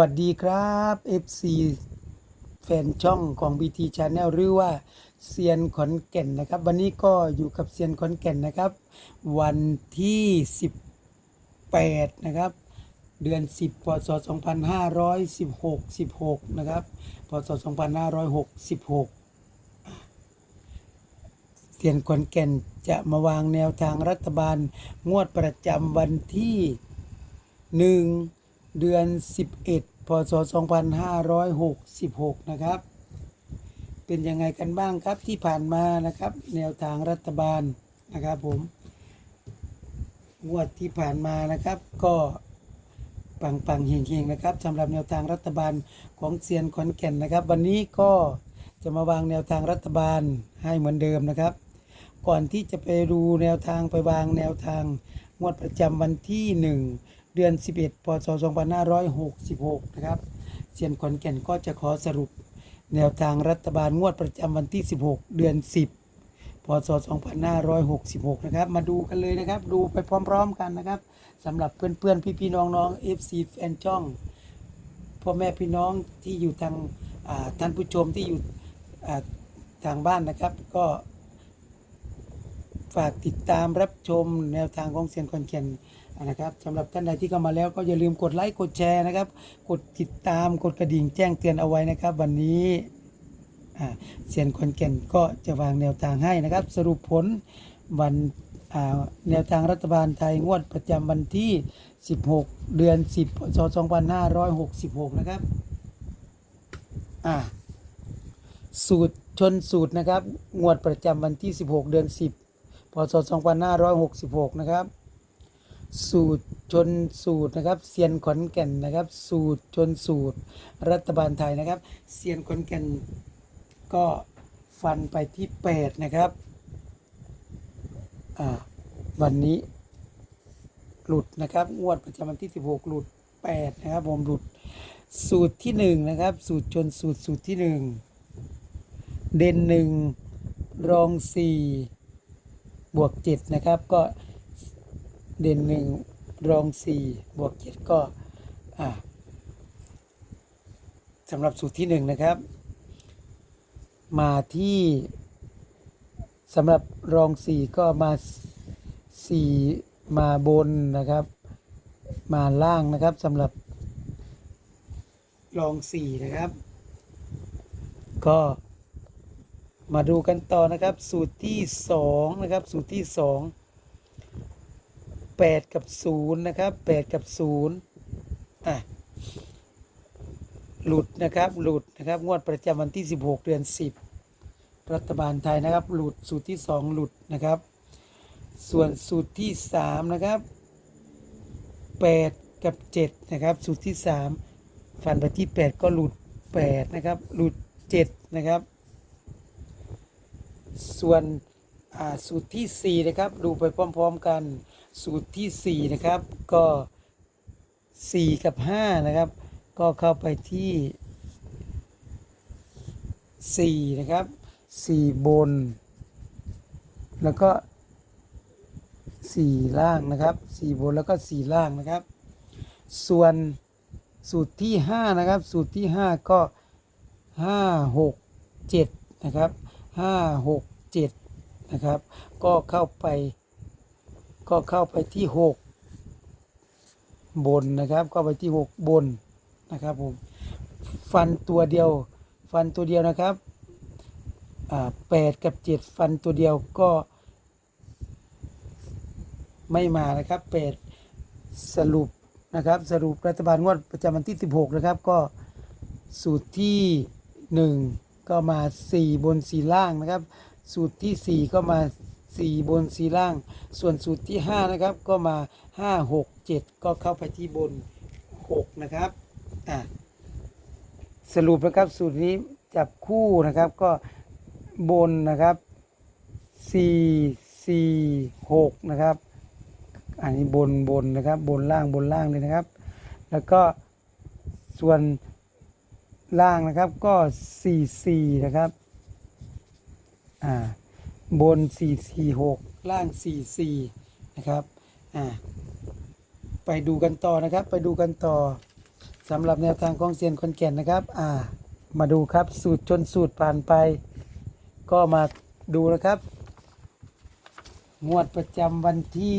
วัสดีครับ FC แฟนช่องของ BT Channel หรือว่าเซียนขอนแก่นนะครับ วันนี้ก็อยู่กับเซียนขอนแก่นนะครับ วันที่ 18 นะครับ เดือน 10พศ2516 16 นะครับพศ2566เซียนขอนแก่นจะมาวางแนวทางรัฐบาลงวดประจำวันที่ 1 เดือน 11 พศ 2566 นะครับ เป็นยังไงกันบ้างครับที่ผ่านมานะครับ แนวทางรัฐบาลนะครับผมงวดที่ผ่านมานะครับ ก็ปังปังๆเฮงเฮงๆนะครับสำหรับแนวทางรัฐบาลของเซียนขอนแก่นนะครับ วันนี้ก็จะมาวางแนวทางรัฐบาลให้เหมือนเดิมนะครับ ก่อนที่จะไปดูแนวทางไปวางแนวทางงวดประจำวันที่ 1 เดือน 11 พศ 2566 นะครับเซียนขอนแก่นก็จะขอสรุปแนวทางรัฐบาลงวดประจำวันที่ 16 เดือน 10 พศ 2566 นะครับ มาดูกันเลยนะครับ ดูไปพร้อมๆกันนะครับสำหรับเพื่อนๆ พี่ๆ น้องๆ FC แฟนช่องพ่อแม่พี่น้องที่อยู่ทางท่านผู้ชมที่อยู่ทางบ้านนะครับ ก็ฝากติดตามรับชมแนวทางของเซียนคอนแก่น นะครับสำหรับท่านใดที่เข้ามาแล้วก็อย่าลืมกดไลค์กดแชร์นะครับ กดติดตามกดกระดิ่งแจ้งเตือนเอาไว้นะครับ วันนี้เซียนคอนแก่นก็จะวางแนวทางให้นะครับ สรุปผลวันแนวทางรัฐบาลไทยงวดประจำวันที่ 16 เดือน 10พศ2566 นะครับอ่าสูตรชนสูตรนะครับ งวดประจำวันที่ 16 เดือน 10พศ2566 นะครับ สูตรชนสูตรนะครับเซียนขอนแก่นนะครับ สูตรชนสูตร รัฐบาลไทยนะครับเซียนขอนแก่นก็ฟันไปที่ 8 นะครับวันนี้หลุดนะครับงวดประจำวันที่ 16 หลุด 8 นะครับผมหลุดสูตรที่ 1 นะครับ สูตรชนสูตรสูตรที่ 1 เด่นหนึ่งรองสี่บวกเจ็ดนะครับก็ เด่นหนึ่งรองสี่บวกเจ็ดก็สำหรับสูตรที่หนึ่งนะครับ มาที่สำหรับรองสี่ก็มาสี่มาบนนะครับ มาล่างนะครับสำหรับรองสี่นะครับ ก็มาดูกันต่อนะครับ สูตรที่สองนะครับ สูตรที่สอง แปดกับศูนย์นะครับแปดกับศูนย์อะ หลุดนะครับ หลุดนะครับ งวดประจำวันที่ 16 เดือน 10 รัฐบาลไทยนะครับ หลุด สูตรที่ 2 หลุดนะครับ ส่วนสูตรที่ 3 นะครับ 8 กับ 7 นะครับ สูตรที่ 3 ฟันไปที่ 8 ก็หลุด 8 นะครับ หลุด 7 นะครับ ส่วนสูตรที่ 4 นะครับ ดูไปพร้อม ๆ กัน สูตรที่ 4 นะครับ ก็ 4 กับ 5 นะครับ ก็เข้าไปที่ 4 นะครับ 4 บน แล้วก็ 4 ล่างนะครับ 4 บนแล้วก็ 4 ล่างนะครับ ส่วนสูตรที่ 5 นะครับ สูตรที่ 5 ก็ 5 6 7 นะครับ 5 6 7 นะครับ ก็เข้าไป ก็เข้าไปที่6บนนะครับเข้าไปที่6บนนะครับผมฟันตัวเดียว ฟันตัวเดียวนะครับแปดกับเจ็ดฟันตัวเดียวก็ไม่มานะครับแปดสรุปนะครับสรุปรัฐบาลงวดประจำวันที่ 16 นะครับ ก็สูตรที่ 1 ก็มา 4 บน 4 ล่างนะครับ สูตรที่ 4 ก็มา 4บน4ล่าง ส่วนสูตรที่5นะครับก็มา5 6 7ก็เข้าไปที่บน6นะครับอะสรุปนะครับสูตรนี้จับคู่นะครับก็บนนะครับ4 4 6นะครับ อันนี้บนบนนะครับบนล่างบนล่างเลยนะครับ แล้วก็ส่วนล่างนะครับก็สี่สี่นะครับอ่า บนสี่สี่หกล่างสี่สี่นะครับอ่าไปดูกันต่อนะครับ ไปดูกันต่อสำหรับแนวทางของเซียนคนแก่นนะครับอ่ามาดูครับสูตรจนสูตรผ่านไป ก็มาดูนะครับ งวดประจำวันที่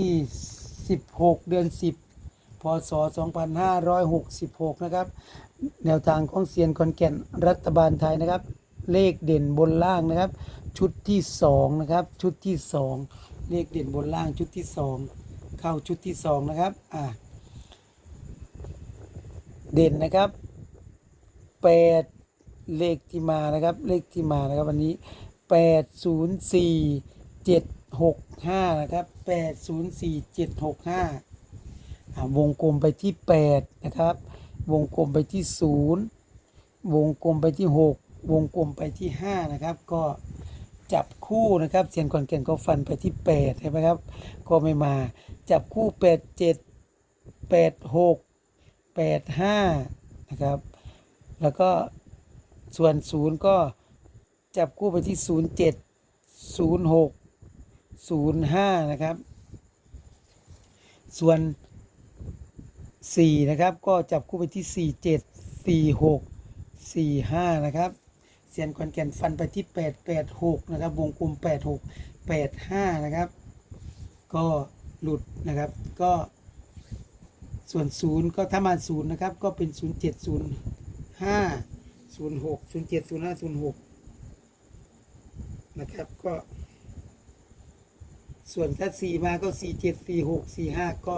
16 เดือน 10 พศ 2566 นะครับ แนวทางของเซียนคอนแก่นรัฐบาลไทยนะครับ เลขเด่นบนล่างนะครับ ชุดที่2นะครับ ชุดที่2เลขเด่นบนล่างชุดที่2เข้าชุดที่2นะครับอ่าเด่นนะครับ8เลขที่มานะครับ เลขที่มานะครับวันนี้8 0 4 7 6 5นะครับ8 0 4 7 6 5อ่าวงกลมไปที่8นะครับ วงกลมไปที่0วงกลมไปที่6วงกลมไปที่5นะครับ ก็ จับคู่นะครับเซียนคอนแก่นก็ฟันไปที่8ใช่ไหมครับ ก็ไม่มาจับคู่ 8 7 8 6 8 5นะครับ แล้วก็ส่วน0ก็จับคู่ไปที่ 0 7 0 6 0 5นะครับ ส่วน4นะครับก็จับคู่ไปที่ 4 7 4 6 4 5นะครับ เสียนคอนแก่นฟันไปที่8 8 6นะครับ วงกลม8 6 8 5นะครับ ก็หลุดนะครับ ก็ ส่วน0ก็ถ้ามา0นะครับ ก็เป็น0 7 0 5 0 6 0 7 0 5 0 6นะครับ ก็ ส่วนถ้า4มาก็4 7 4 6 4 5ก็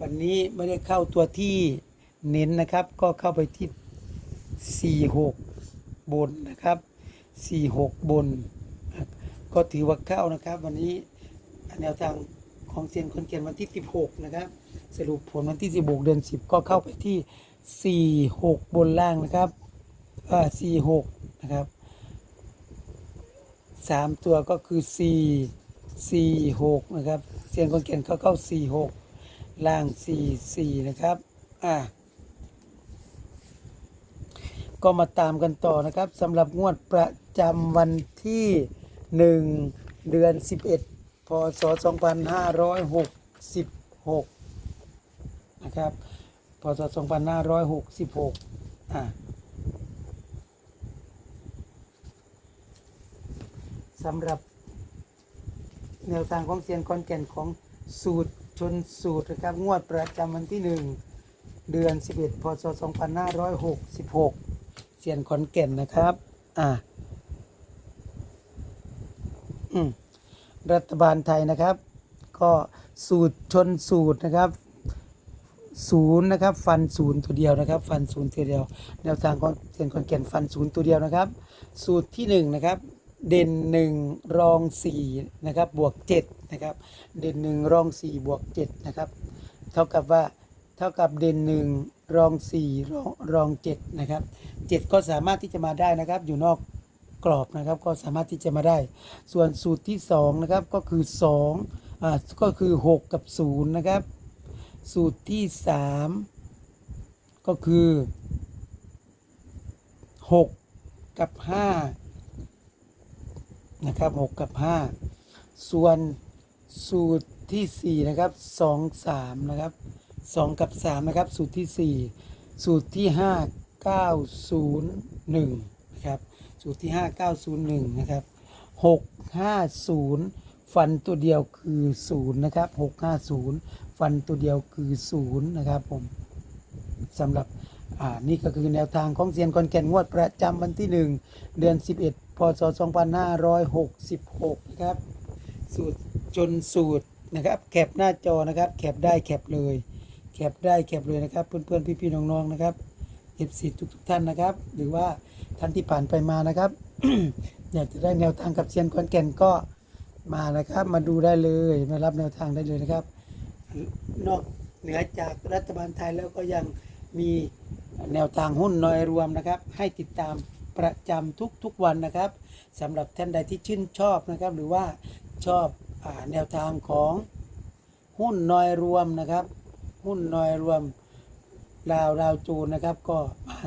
วันนี้ไม่ได้เข้าตัวที่เน้นนะครับ ก็เข้าไปที่4 6 บนนะครับ4 6บนนะครับก็ถือว่าเข้านะครับ วันนี้แนวทางของเซียนคนเกียนวันที่16นะครับ สรุปผลวันที่16เดือน10ก็เข้าไปที่4 6บนล่างนะครับอ่า4 6นะครับสามตัวก็คือสี่สี่หกนะครับเสียงคนเขียนเขาเข้าสี่หกล่างสี่สี่นะครับ อะ ก็มาตามกันต่อนะครับสำหรับงวดประจำวันที่หนึ่งเดือนสิบเอ็ดพศสองพันห้าร้อยหกสิบหกนะครับ พศสองพันห้าร้อยหกสิบหกอะสำหรับแนวทางของเซียนคอนแก่นของสูตรชนสูตรนะครับ งวดประจำวันที่ 1 เดือน 11 พศ 2566 เซียนคอนแก่นนะครับ อะอืมรัฐบาลไทยนะครับ ก็สูตรชนสูตรนะครับศูนย์นะครับฟันศูนย์ตัวเดียวนะครับ ฟันศูนย์ตัวเดียว แนวทางของเซียนคอนแก่นฟันศูนย์ตัวเดียวนะครับ สูตรที่หนึ่งนะครับ เด่นหนึ่งรองสี่นะครับบวกเจ็ดนะครับเด่นหนึ่งรองสี่บวกเจ็ดนะครับเท่ากับว่าเท่ากับเด่นหนึ่ง รองสี่รองรองเจ็ดนะครับเจ็ดก็สามารถที่จะมาได้นะครับ อยู่นอกกรอบนะครับ ก็สามารถที่จะมาได้ ส่วนสูตรที่สองนะครับก็คือสองอ่าก็คือหกกับศูนย์นะครับ สูตรที่สามก็คือหกกับห้านะครับหกกับห้าส่วนสูตรที่สี่นะครับสองสามนะครับ สองกับสามนะครับ สูตรที่สี่สูตรที่ห้าเก้าศูนย์หนึ่งนะครับ สูตรที่ห้าเก้าศูนย์หนึ่งนะครับหกห้าศูนย์ฟันตัวเดียวคือศูนย์นะครับหกห้าศูนย์ฟันตัวเดียวคือศูนย์นะครับผมสำหรับอ่านี่ก็คือแนวทางของเซียนคอนแก่นงวดประจำวันที่ 1 เดือน 11 พศ 2566 นะครับ สูตรจนสูตรนะครับ แคปหน้าจอนะครับ แคปได้แคปเลย แคปได้แคปเลยนะครับ เพื่อนๆพี่ๆน้องๆนะครับ FC ทุกๆท่านนะครับ หรือว่าท่านที่ผ่านไปมานะครับ อยากจะได้แนวทางกับเซียนคอนแก่นก็มานะครับ มาดูได้เลยมารับแนวทางได้เลยนะครับ นอกเหนือจากรัฐบาลไทยแล้วก็ยังมีแนวทางหุ้นน้อยรวมนะครับ ให้ติดตามประจำทุกทุกๆวันนะครับสำหรับท่านใดที่ชื่นชอบนะครับ หรือว่าชอบอแนวทางของหุ้นน้อยรวมนะครับ หุ้นน้อยรวมลาวลาวจูนนะครับ ก็มา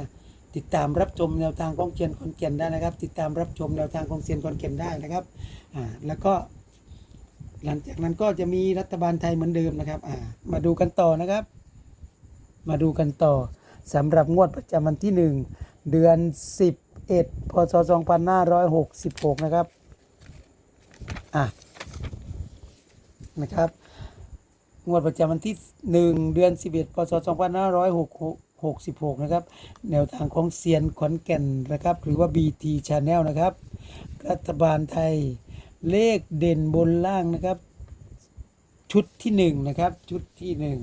ติดตามรับชมแนวทางของเซียนคอนเกียนได้นะครับ ติดตามรับชมแนวทางของเซียนคอนเกียนได้นะครับอ่าแล้วก็ หลังจากนั้นก็จะมีรัฐบาลไทยเหมือนเดิมนะครับอ่ามาดูกันต่อนะครับ มาดูกันต่อสำหรับงวดประจำวันที่ 1 เดือน 11พศ2566 นะครับอะนะครับ งวดประจำวันที่ 1 เดือน 11พศ2566 นะครับ แนวทางของเซียนขอนแก่นนะครับ หรือว่า BT Channel นะครับ รัฐบาลไทยเลขเด่นบนล่างนะครับ ชุดที่หนึ่งนะครับ ชุดที่หนึ่ง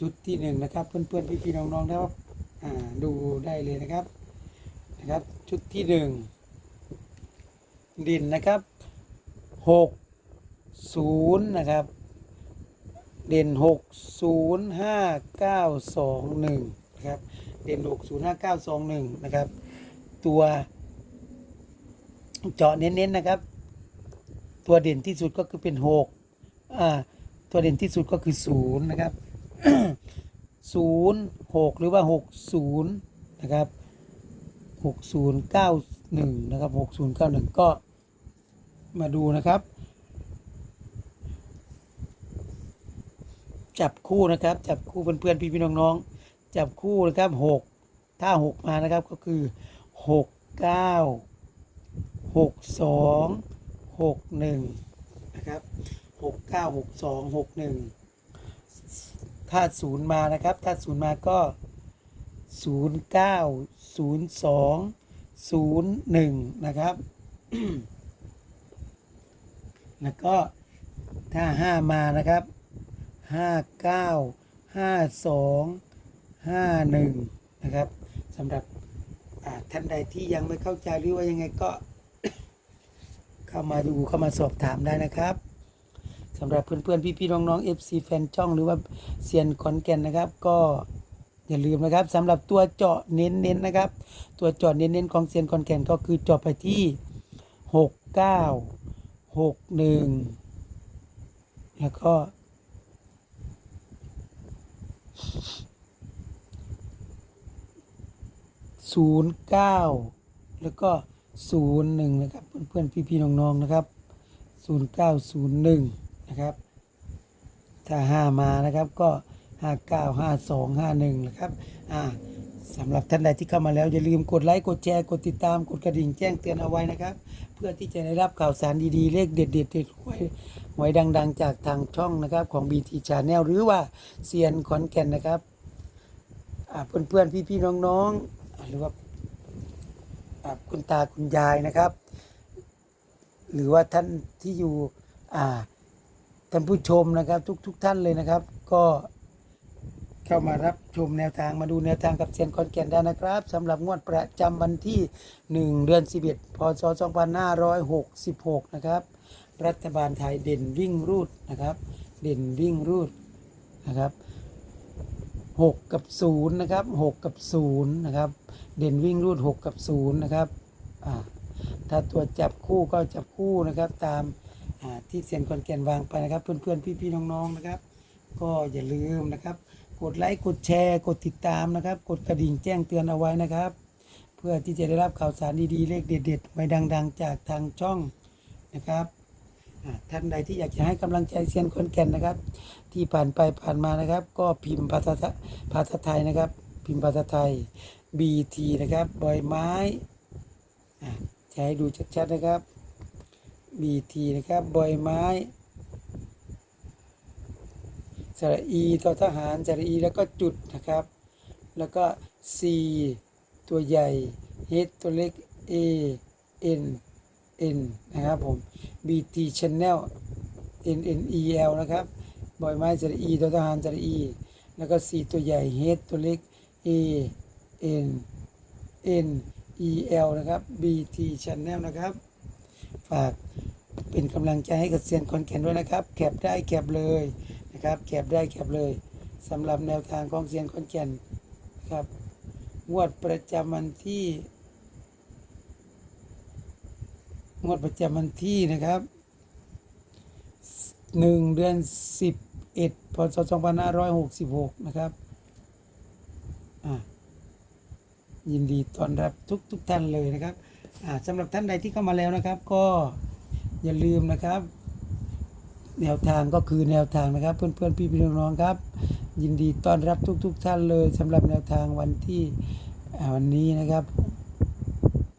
ชุดที่หนึ่งนะครับ เพื่อนๆ พี่ๆ น้องๆนะครับดูได้เลยนะครับนะครับ ชุดที่หนึ่งด่นนะครับหกศูนย์นะครับ เด่นหกศูนย์ห้าเก้าสองหนึ่งนะครับ เด่นหกศูนย์ห้าเก้าสองหนึ่งนะครับ ตัวเจาะเน้นๆนะครับ ตัวเด่นที่สุดก็คือเป็นหกอ่าตัวเด่นที่สุดก็คือศูนย์นะครับศูนย์หกหรือว่าหกศูนย์นะครับหกศูนย์เก้าหนึ่งนะครับหกศูนย์เก้าหนึ่งก็มาดูนะครับ จับคู่นะครับ จับคู่เพื่อนๆพี่ๆน้องๆจับคู่นะครับหกถ้าหกมานะครับก็คือหกเก้าหกสองหกหนึ่งนะครับหกเก้าหกสองหกหนึ่งถ้าศูนย์มานะครับ ถ้าศูนย์มาก็ศูนย์เก้าศูนย์สองศูนย์หนึ่งนะครับ แล้วก็ถ้าห้ามานะครับ ห้าเก้าห้าสองห้าหนึ่งนะครับสำหรับท่านใดที่ยังไม่เข้าใจหรือว่ายังไงก็ เข้ามาดูเข้ามาสอบถามได้นะครับสำหรับเพื่อนๆพี่ๆน้องๆ FC แฟนช่องหรือว่าเซียนขอนแก่นนะครับ ก็อย่าลืมนะครับสำหรับตัวเจาะเน้นๆนะครับ ตัวเจาะเน้นๆของเซียนขอนแก่นก็คือเจาะไปที่หกเก้าหกหนึ่งแล้วก็ ศูนย์เก้าแล้วก็ศูนย์หนึ่งนะครับ เพื่อนๆ พี่ๆ น้องๆ นะครับศูนย์เก้าศูนย์หนึ่งนะครับ ถ้าห้ามานะครับก็ห้าเก้าห้าสองห้าหนึ่งนะครับ อ่าสำหรับท่านใดที่เข้ามาแล้วอย่าลืมกดไลค์กดแชร์กดติดตามกดกระดิ่งแจ้งเตือนเอาไว้นะครับ เพื่อที่จะได้รับข่าวสารดีๆ เลขเด็ดๆเด็ดหวยหวยดัง ๆ จากทางช่องนะครับของ BT Channel หรือว่าเซียนขอนแก่นนะครับอ่าเพื่อนๆพี่ๆน้องๆอ่า หรือว่าคุณตาคุณยายนะครับ หรือว่าท่านที่อยู่ท่านผู้ชมนะครับ ทุกๆทท่านเลยนะครับ ก็เข้ามารับชมแนวทางมาดูแนวทางกับเซียนคอนแก่นได้นะครับสำหรับงวดประจำวันที่ 1 เดือน 11 พศ 2566 นะครับ รัฐบาลไทยเด่นวิ่งรูดนะครับ เด่นวิ่งรูดนะครับ หกกับศูนย์นะครับหกกับศูนย์นะครับ เด่นวิ่งรูดหกกับศูนย์นะครับถ้าตัวจับคู่ก็จับคู่นะครับ ตามที่เซียนคอนแกนวางไปนะครับ เพื่อนๆ พี่ๆ น้องๆ นะครับ ก็อย่าลืมนะครับ กดไลค์ กดแชร์ กดติดตามนะครับ กดกระดิ่งแจ้งเตือนเอาไว้นะครับ เพื่อที่จะได้รับข่าวสารดีๆ เลขเด็ดๆไว้ดัง ๆ จากทางช่องนะครับ ท่านใดที่อยากจะให้กำลังใจเซียนคนแก่นนะครับ ที่ผ่านไปผ่านมานะครับ ก็พิมพ์ภาษาไทภาษาไทยนะครับ พิมพ์ภาษาไทย BT นะครับบอยไม้จะให้ดูชัดๆนะครับ BT นะครับบอยไม้สระอีต่อทหารสระอีแล้วก็จุดนะครับ แล้วก็ C ตัวใหญ่ H ตัวเล็ก A N N นะครับผม BT Channel N N E L นะครับบอยไม้สระอีตัวทหารสระอีแล้วก็ C ตัวใหญ่ H ตัวเล็ก A N N E L นะครับ BT Channel นะครับ ฝากเป็นกำลังใจให้กับเซียนคอนแก่นด้วยนะครับ แคปได้แคปเลยนะครับ แคปได้แคปเลยสำหรับแนวทางของเซียนคอนแก่นนะครับงวดประจำวันที่ งวดประจำวันที่นะครับหนึ่งเดือนสิบเอ็ดพศสองพันห้าร้อยหกสิบหกนะครับยินดีต้อนรับทุกทุกท่านเลยนะครับสำหรับท่านใดที่เข้ามาแล้วนะครับ ก็อย่าลืมนะครับ แนวทางก็คือแนวทางนะครับ เพื่อนเพื่อนพี่พี่น้องๆครับ ยินดีต้อนรับทุกๆทท่านเลยสำหรับแนวทางวันที่วันนี้นะครับผม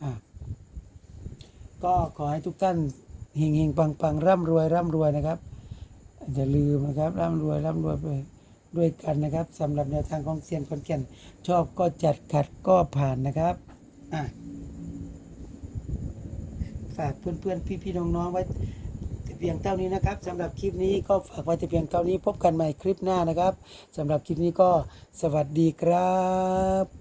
อะ ก็ขอให้ทุกท่านเฮงๆปังๆร่ำรวยร่ำรวยนะครับอย่าลืมนะครับร่ำรวยร่ำรวยไปด้วยกันนะครับสำหรับแนวทางของเซียนคนแก่นชอบก็จัดขัดก็ผ่านนะครับอะฝากเพื่อนๆพี่ๆน้องๆไว้เพียงเท่านี้นะครับสำหรับคลิปนี้ก็ฝากไว้แต่เพียงเท่านี้พบกันใหม่คลิปหน้านะครับสำหรับคลิปนี้ก็สวัสดีครับ